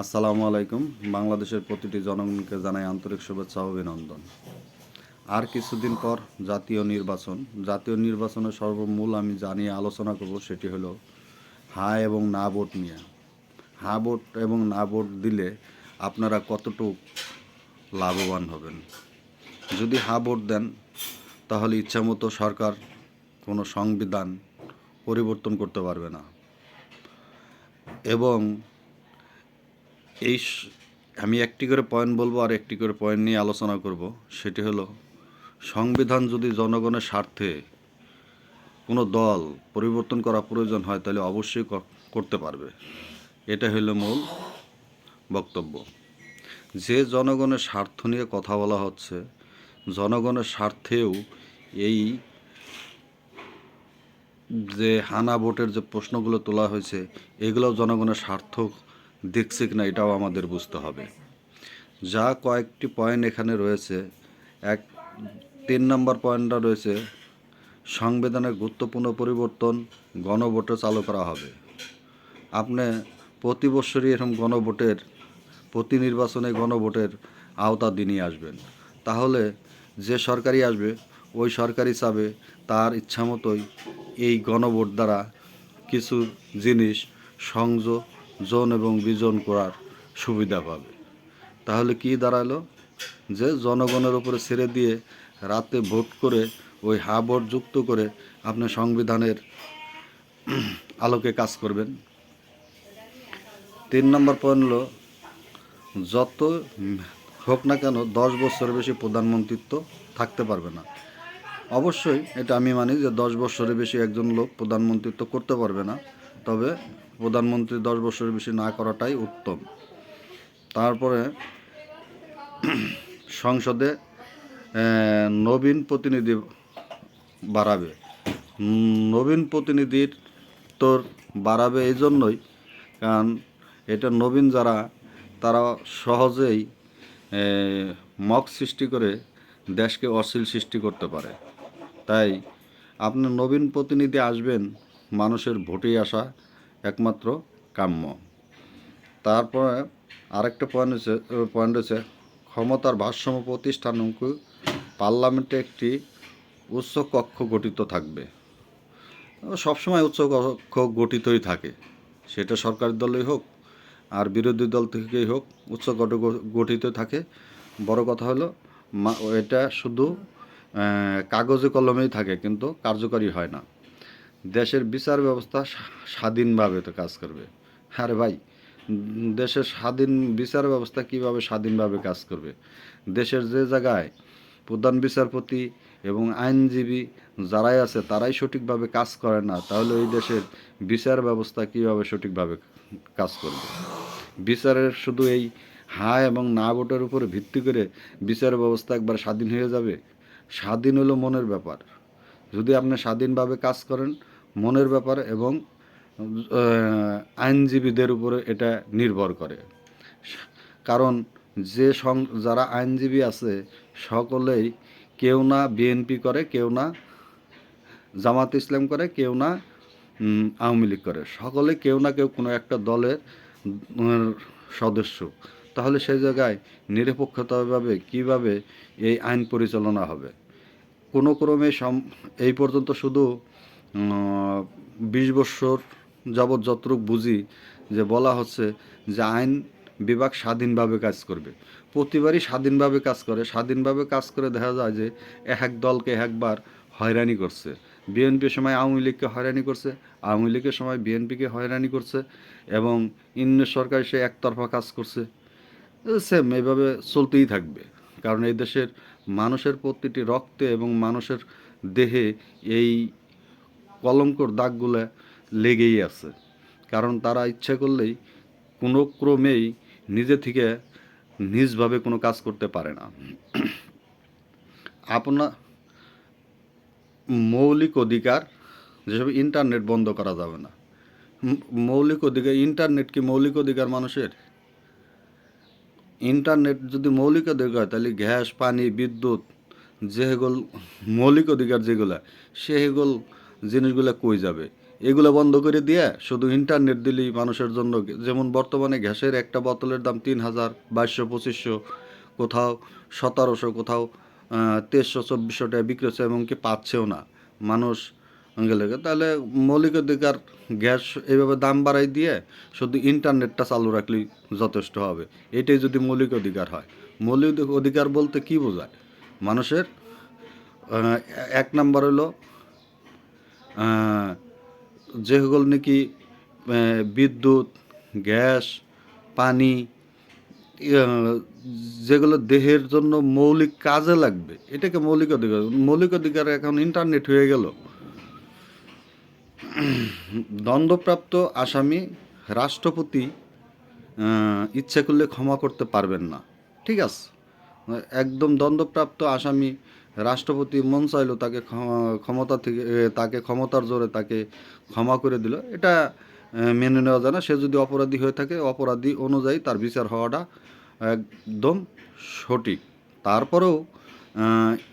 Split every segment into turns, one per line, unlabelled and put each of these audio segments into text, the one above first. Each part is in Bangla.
আসসালামু আলাইকুম। বাংলাদেশের প্রতিটি জনগণকে জানাই আন্তরিক শুভেচ্ছা অভিনন্দন। আর কিছুদিন পর জাতীয় নির্বাচন। জাতীয় নির্বাচনের সর্বমূল আমি জানিয়ে আলোচনা করব সেটি হলো হা এবং না ভোট নিয়ে। হা ভোট এবং না ভোট দিলে আপনারা কতটুক লাভবান হবেন? যদি হা ভোট দেন, তাহলে ইচ্ছামতো সরকার কোনো সংবিধান পরিবর্তন করতে পারবে না। এবং এই আমি একটি করে পয়েন্ট বলব আর একটি করে পয়েন্ট নিয়ে আলোচনা করব। সেটি হলো, সংবিধান যদি জনগণের স্বার্থে কোনো দল পরিবর্তন করা প্রয়োজন হয়, তাহলে অবশ্যই করতে পারবে। এটা হলো মূল বক্তব্য। যে জনগণের স্বার্থ নিয়ে কথা বলা হচ্ছে, জনগণের স্বার্থেও এই যে হানা ভোটের যে প্রশ্নগুলো তোলা হয়েছে, এগুলো জনগণের স্বার্থ দেখছে কিনা এটাও আমাদের বুঝতে হবে। যা কয়েকটি পয়েন্ট এখানে রয়েছে, এক তিন নম্বর পয়েন্টটা রয়েছে, সংবিধানের গুরুত্বপূর্ণ পরিবর্তন, গণভোটে চালু করা হবে। আপনি প্রতি বছরই এরকম গণভোটের, প্রতি নির্বাচনে গণভোটের আওতা দিনই আসবেন। তাহলে যে সরকারি আসবে, ওই সরকারি চাবে তার ইচ্ছামতোই এই গণভোট দ্বারা কিছু জিনিস সংযোজন এবং বিজন করার সুবিধা পাবে। তাহলে কি দাঁড়াল? যে জনগণের উপরে ছেড়ে দিয়ে রাতে ভোট করে ওই হা ভোট যুক্ত করে আপনি সংবিধানের আলোকে কাজ করবেন। তিন নম্বর পয়েন্ট হলো, যত হোক না কেন দশ বছরের বেশি প্রধানমন্ত্রিত্ব থাকতে পারবে না। অবশ্যই এটা আমি মানি যে দশ বছরের বেশি একজন লোক প্রধানমন্ত্রিত্ব করতে পারবে না। তবে প্রধানমন্ত্রী দশ বছরের বেশি না করাটাই উত্তম। তারপরে সংসদে নবীন প্রতিনিধি বাড়াবে। নবীন প্রতিনিধির তোর বাড়াবে এই জন্যই, কারণ এটা নবীন যারা, তারা সহজেই মক সৃষ্টি করে দেশকে অশ্লীল সৃষ্টি করতে পারে। তাই আপনি নবীন প্রতিনিধি আসবেন, মানুষের ভোটেই আসা একমাত্র কাম্য। তারপরে আরেকটা পয়েন্ট হচ্ছে পয়েন্ট হচ্ছে ক্ষমতার ভারসাম্য প্রতিষ্ঠানকে পার্লামেন্টে একটি উচ্চ কক্ষ গঠিত থাকবে। সবসময় উচ্চ কক্ষ গঠিতই থাকে। সেটা সরকারি দলেই হোক আর বিরোধী দল থেকেই হোক উচ্চ গঠিত থাকে। বড় কথা হলো এটা শুধু কাগজে কলমেই থাকে, কিন্তু কার্যকরী হয় না। দেশের বিচার ব্যবস্থা স্বাধীনভাবে তো কাজ করবে। আরে ভাই, দেশের স্বাধীন বিচার ব্যবস্থা কীভাবে স্বাধীনভাবে কাজ করবে? দেশের যে জায়গায় প্রধান বিচারপতি এবং আইনজীবী যারাই আছে, তারাই সঠিকভাবে কাজ করে না, তাহলে ওই দেশের বিচার ব্যবস্থা কীভাবে সঠিকভাবে কাজ করবে? বিচারের শুধু এই হা এবং না ভোটের উপরে ভিত্তি করে বিচার ব্যবস্থা একবার স্বাধীন হয়ে যাবে? স্বাধীন হলো মনের ব্যাপার। যদি আপনি স্বাধীনভাবে কাজ করেন মনের ব্যাপার এবং আইনজীবীদের উপরে এটা নির্ভর করে। কারণ যে সং, যারা আইনজীবী আছে, সকলেই কেউ না বিএনপি করে, কেউ না জামাত ইসলাম করে, কেউ না আওয়ামী লীগ করে। সকলে কেউ না কেউ কোনো একটা দলের সদস্য। তাহলে সেই জায়গায় নিরপেক্ষতাভাবে কীভাবে এই আইন পরিচালনা হবে? কোনো ক্রমে এই পর্যন্ত শুধু বিশ বছর যাবৎ যতটুক বুঝি যে বলা হচ্ছে যে আইন বিভাগ স্বাধীনভাবে কাজ করবে। প্রতিবারই স্বাধীনভাবে কাজ করে, স্বাধীনভাবে কাজ করে দেখা যায় যে এক এক দলকে একবার হয়রানি করছে। বিএনপির সময় আওয়ামী লীগকে হয়রানি করছে, আওয়ামী লীগের সময় বিএনপিকে হয়রানি করছে এবং ইন্য সরকার সে একতরফা কাজ করছে। সেম এইভাবে চলতেই থাকবে। কারণ এই দেশের মানুষের প্রতিটি রক্তে এবং মানুষের দেহে এই কলঙ্কর দাগগুলো লেগেই আছে। কারণ তারা ইচ্ছা করলেই কোনো ক্রমেই নিজে থেকে নিজভাবে কোনো কাজ করতে পারে না। আপনার মৌলিক অধিকার, যেসব ইন্টারনেট বন্ধ করা যাবে না। মৌলিক অধিকার ইন্টারনেট কি মৌলিক অধিকার মানুষের? ইন্টারনেট যদি মৌলিক অধিকার হয়, তাহলে গ্যাস, পানি, বিদ্যুৎ যেগুলো মৌলিক অধিকার যেগুলো সেগুলো জিনিসগুলো কই যাবে? এগুলো বন্ধ করে দিয়ে শুধু ইন্টারনেট দিলেই মানুষের জন্য যেমন বর্তমানে গ্যাসের একটা বোতলের দাম তিন হাজার, বাইশশো, পঁচিশশো কোথাও, সতেরোশো কোথাও তেইশশো, চব্বিশশো টাকা বিক্রি হচ্ছে এমনকি পাচ্ছেও না। মানুষ গেলে তাহলে মৌলিক অধিকার গ্যাস এইভাবে দাম বাড়াই দিয়ে শুধু ইন্টারনেটটা চালু রাখলেই যথেষ্ট হবে। এটাই যদি মৌলিক অধিকার হয়। মৌলিক অধিকার বলতে কি বোঝায়? মানুষের এক নাম্বার হলো যেগুলো নাকি বিদ্যুৎ, গ্যাস, পানি যেগুলো দেহের জন্য মৌলিক কাজে লাগবে, এটাকে মৌলিক অধিকার মৌলিক অধিকার এখন ইন্টারনেট হয়ে গেল। দণ্ডপ্রাপ্ত আসামি, রাষ্ট্রপতি ইচ্ছে করলে ক্ষমা করতে পারবেন না। ঠিক আছে? একদম দণ্ডপ্রাপ্ত আসামি রাষ্ট্রপতি মন চাইলো তাকে ক্ষমা- ক্ষমতা থেকে তাকে ক্ষমতার জোরে তাকে ক্ষমা করে দিল। এটা মেনে নেওয়া যায় না। সে যদি অপরাধী হয়ে থাকে, অপরাধী অনুযায়ী তার বিচার হওয়াটা একদম সঠিক। তারপরেও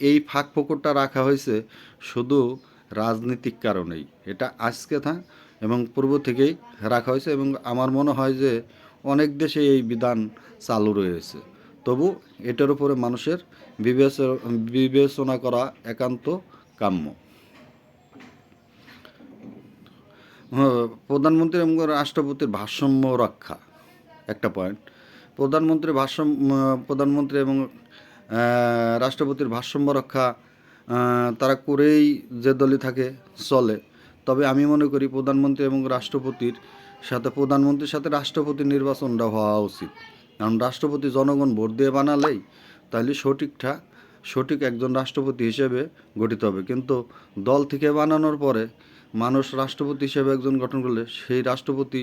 এই ফাঁক ফোকরটা রাখা হয়েছে শুধু রাজনীতিক কারণেই। এটা আজকে থা, এবং পূর্ব থেকেই রাখা হয়েছে এবং আমার মনে হয় যে অনেক দেশে এই বিধান চালু রয়েছে। তবু এটার উপরে মানুষের বিবেচনা বিবেচনা করা একান্ত কাম্য। হ্যাঁ, প্রধানমন্ত্রী এবং রাষ্ট্রপতির ভারসাম্য রক্ষা একটা পয়েন্ট প্রধানমন্ত্রী ভারসাম্য প্রধানমন্ত্রী এবং রাষ্ট্রপতির ভারসাম্য রক্ষা তারা করেই যে দলই থাকে চলে। তবে আমি মনে করি প্রধানমন্ত্রী এবং রাষ্ট্রপতির সাথে প্রধানমন্ত্রীর সাথে রাষ্ট্রপতির নির্বাচনটা হওয়া উচিত। কারণ রাষ্ট্রপতি জনগণ ভোট দিয়ে বানালেই তাহলে সঠিকটা, সঠিক একজন রাষ্ট্রপতি হিসেবে গঠিত হবে। কিন্তু দল থেকে বানানোর পরে মানুষ রাষ্ট্রপতি হিসেবে একজন গঠন করলে সেই রাষ্ট্রপতি,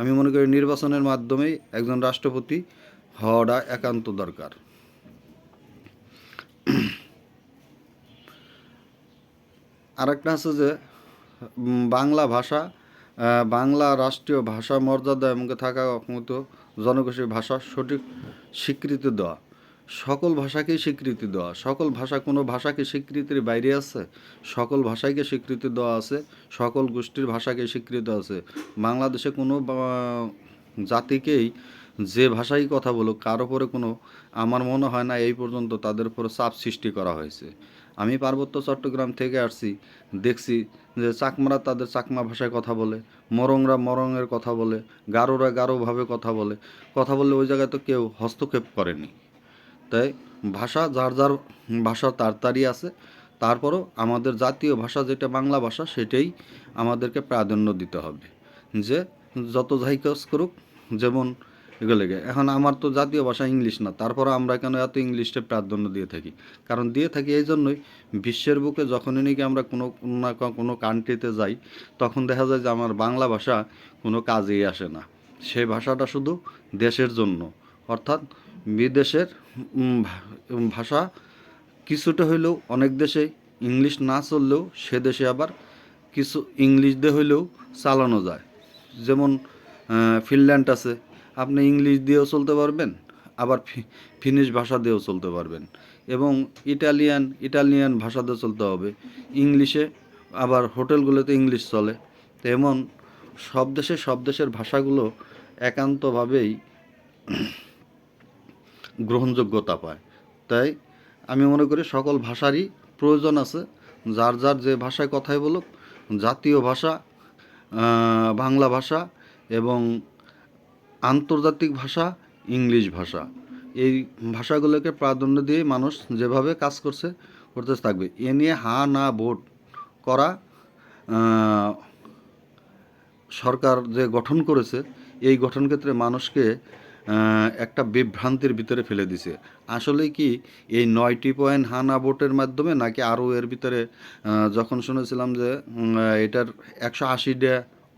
আমি মনে করি নির্বাচনের মাধ্যমেই একজন রাষ্ট্রপতি হওয়াটা একান্ত দরকার। আরেকটা আছে যে বাংলা ভাষা বাংলা রাষ্ট্রীয় ভাষা মর্যাদা এবং থাকা মতো জনগোষ্ঠীর ভাষা সঠিক স্বীকৃতি দেওয়া। সকল ভাষাকেই স্বীকৃতি দেওয়া। সকল ভাষা, কোনো ভাষাকে স্বীকৃতির বাইরে আছে? সকল ভাষাকে স্বীকৃতি দেওয়া আছে। সকল গোষ্ঠীর ভাষাকে স্বীকৃতি আছে। বাংলাদেশে কোনো জাতিকেই যে ভাষাই কথা বলুক, কারও ওপরে কোনো, আমার মনে হয় না এই পর্যন্ত তাদের উপরে চাপ সৃষ্টি করা হয়েছে। আমি পার্বত্য চট্টগ্রাম থেকে আসছি, দেখছি যে চাকমারা তাদের চাকমা ভাষায় কথা বলে, মরংরা মরংয়ের কথা বলে, গারোরা গারোভাবে কথা বলে। কথা বললে ওই জায়গায় তো কেউ হস্তক্ষেপ করেনি। তাই ভাষা যার যার ভাষা তার তারই আছে। তারপরও আমাদের জাতীয় ভাষা যেটা বাংলা ভাষা, সেটাই আমাদেরকে প্রাধান্য দিতে হবে। যে যত যাই কাজ করুক, যেমন এগুলো এখন আমার তো জাতীয় ভাষা ইংলিশ না তারপরে আমরা কেন এত ইংলিশটা প্রাধান্য দিয়ে থাকি? কারণ দিয়ে থাকি এই জন্যই বিশ্বের বুকে যখনই নাকি আমরা কোনো, না কোনো কান্ট্রিতে যাই, তখন দেখা যায় যে আমার বাংলা ভাষা কোনো কাজেই আসে না। সেই ভাষাটা শুধু দেশের জন্য। অর্থাৎ বিদেশের ভাষা কিছুটা হইলেও অনেক দেশে ইংলিশ না চললেও সে দেশে আবার কিছু ইংলিশ দিয়ে হইলেও চালানো যায়। যেমন ফিনল্যান্ড আছে আপনি ইংলিশ দিয়েও চলতে পারবেন, আবার ফিনিশ ভাষা দিয়েও চলতে পারবেন। এবং ইটালিয়ান ইটালিয়ান ভাষা দিয়ে চলতে হবে। ইংলিশে, আবার হোটেলগুলোতে ইংলিশ চলে। তেমন সব দেশে, সব দেশের ভাষাগুলো একান্তভাবেই গ্রহণযোগ্যতা পায়। তাই আমি মনে করি সকল ভাষারই প্রয়োজন আছে। যার যার যে ভাষায় কথাই বলুক, জাতীয় ভাষা বাংলা ভাষা এবং আন্তর্জাতিক ভাষা, ইংলিশ ভাষা। এই ভাষাগুলোকে প্রাধান্য দিয়ে মানুষ যেভাবে কাজ করছে করতে থাকবে। এ নিয়ে হা না ভোট করা সরকার যে গঠন করেছে, এই গঠন ক্ষেত্রে মানুষকে একটা বিভ্রান্তির ভিতরে ফেলে দিছে। আসলে কি এই নয়টি পয়েন্ট হানা ভোটের মাধ্যমে নাকি আরও এর ভিতরে যখন শুনেছিলাম যে এটার একশো আশিটা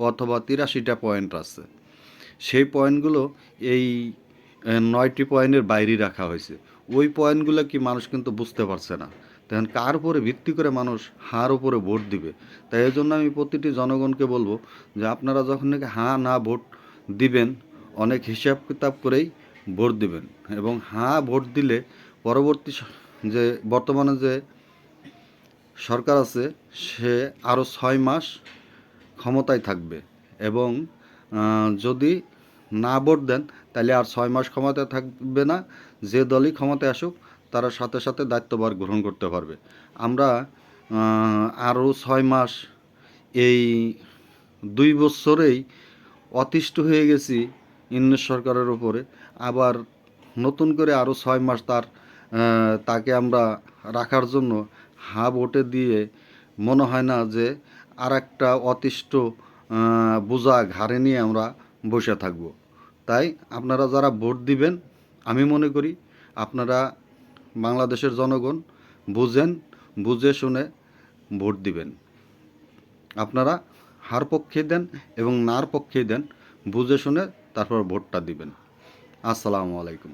অথবা তিরাশিটা পয়েন্ট আছে। সেই পয়েন্টগুলো এই নয়টি পয়েন্টের বাইরে রাখা হয়েছে। ওই পয়েন্টগুলো কি মানুষ কিন্তু বুঝতে পারছে না। তখন কার উপরে ভিত্তি করে মানুষ হার উপরে ভোট দিবে? তাই এই জন্য আমি প্রতিটি জনগণকে বলব যে আপনারা যখন নাকি হাঁ না ভোট দিবেন, অনেক হিসাব কিতাব করেই ভোট দিবেন। এবং হাঁ ভোট দিলে পরবর্তী যে বর্তমানে যে সরকার আছে, সে আরও ছয় মাস ক্ষমতায় থাকবে। এবং যদি না ভোট দেন, তাহলে আর ছয় মাস ক্ষমতায় থাকবে না। যে দলই ক্ষমতায় আসুক, তারা সাথে সাথে দায়িত্বভার গ্রহণ করতে পারবে। আমরা আরও ছয় মাস এই দুই বছরেই অতিষ্ঠ হয়ে গেছি ইংরেজ সরকারের উপরে। আবার নতুন করে আরও ছয় মাস তার তাকে আমরা রাখার জন্য হা ভোটে দিয়ে মনে হয় না যে আর একটা অতিষ্ঠ বোঝা ঘাড়ে নিয়ে আমরা বসে থাকব। তাই আপনারা যারা ভোট দিবেন, আমি মনে করি আপনারা বাংলাদেশের জনগণ বুঝেন, বুঝে শুনে ভোট দিবেন। আপনারা হার পক্ষে দেন এবং নার পক্ষে দেন, বুঝে শুনে তারপর ভোটটা দিবেন। আসসালামু আলাইকুম।